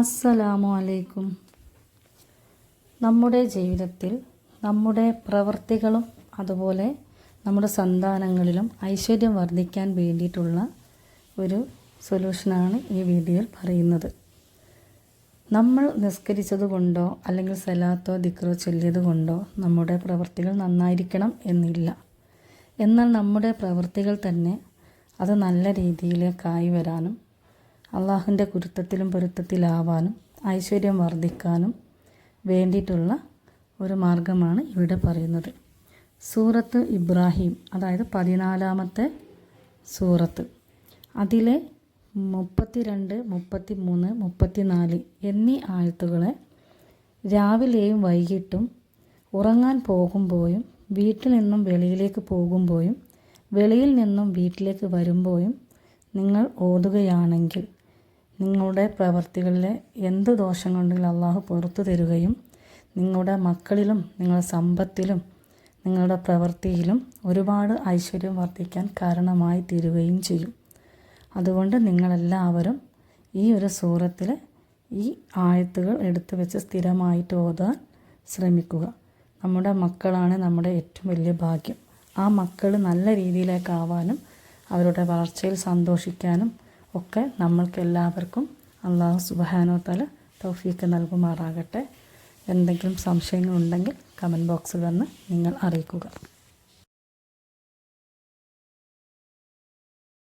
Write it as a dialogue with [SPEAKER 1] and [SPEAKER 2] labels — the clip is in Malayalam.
[SPEAKER 1] അസ്സലാമു അലൈക്കും നമ്മുടെ ജീവിതത്തിൽ നമ്മുടെ പ്രവൃത്തികളും അതുപോലെ നമ്മുടെ സന്താനങ്ങളിലും ഐശ്വര്യം വർദ്ധിക്കാൻ വേണ്ടിയിട്ടുള്ള ഒരു സൊല്യൂഷനാണ് ഈ വീഡിയോയിൽ പറയുന്നത്. നമ്മൾ നിസ്കരിച്ചത് കൊണ്ടോ അല്ലെങ്കിൽ സലാത്തോ ദിക്റോ ചൊല്ലിയത് കൊണ്ടോ നമ്മുടെ പ്രവൃത്തികൾ നന്നായിരിക്കണം എന്നില്ല. എന്നാൽ നമ്മുടെ പ്രവൃത്തികൾ തന്നെ അത് നല്ല രീതിയിലേക്കായി വരാനും അള്ളാഹുവിന്റെ കുരുത്തത്തിലും പൊരുത്തത്തിലാവാനും ഐശ്വര്യം വർദ്ധിക്കാനും വേണ്ടിയിട്ടുള്ള ഒരു മാർഗമാണ് ഇവിടെ പറയുന്നത്. സൂറത്ത് ഇബ്രാഹിം അതായത് പതിനാലാമത്തെ സൂറത്ത്. അതിലെ മുപ്പത്തിരണ്ട് മുപ്പത്തി മൂന്ന് മുപ്പത്തിനാല് എന്നീ ആയത്തുകളെ രാവിലെയും വൈകിട്ടും ഉറങ്ങാൻ പോകുമ്പോഴും വീട്ടിൽ നിന്നും വെളിയിലേക്ക് പോകുമ്പോഴും വെളിയിൽ നിന്നും വീട്ടിലേക്ക് വരുമ്പോഴും നിങ്ങൾ ഓതുകയാണെങ്കിൽ നിങ്ങളുടെ പ്രവർത്തികളിലെ എന്ത് ദോഷം ദോഷങ്ങളുണ്ടെങ്കിലും അള്ളാഹു പുറത്തു തരുകയും നിങ്ങളുടെ മക്കളിലും നിങ്ങളുടെ സമ്പത്തിലും നിങ്ങളുടെ പ്രവൃത്തിയിലും ഒരുപാട് ഐശ്വര്യം വർദ്ധിക്കാൻ കാരണമായി തീരുകയും ചെയ്യും. അതുകൊണ്ട് നിങ്ങളെല്ലാവരും ഈ ഒരു സൂറത്തിൽ ഈ ആയത്തുകൾ എടുത്തു വെച്ച് സ്ഥിരമായിട്ട് ഓതാൻ ശ്രമിക്കുക. നമ്മുടെ മക്കളാണ് നമ്മുടെ ഏറ്റവും വലിയ ഭാഗ്യം. ആ മക്കൾ നല്ല രീതിയിലേക്കാവാനും അവരുടെ വളർച്ചയിൽ സന്തോഷിക്കാനും ഒക്കെ നമ്മൾക്ക് എല്ലാവർക്കും അള്ളാഹു സുബാനോ തല തൗഫീക്ക് നൽകുമാറാകട്ടെ. എന്തെങ്കിലും സംശയങ്ങളുണ്ടെങ്കിൽ കമന്റ് ബോക്സിൽ വന്ന് നിങ്ങൾ അറിയിക്കുക.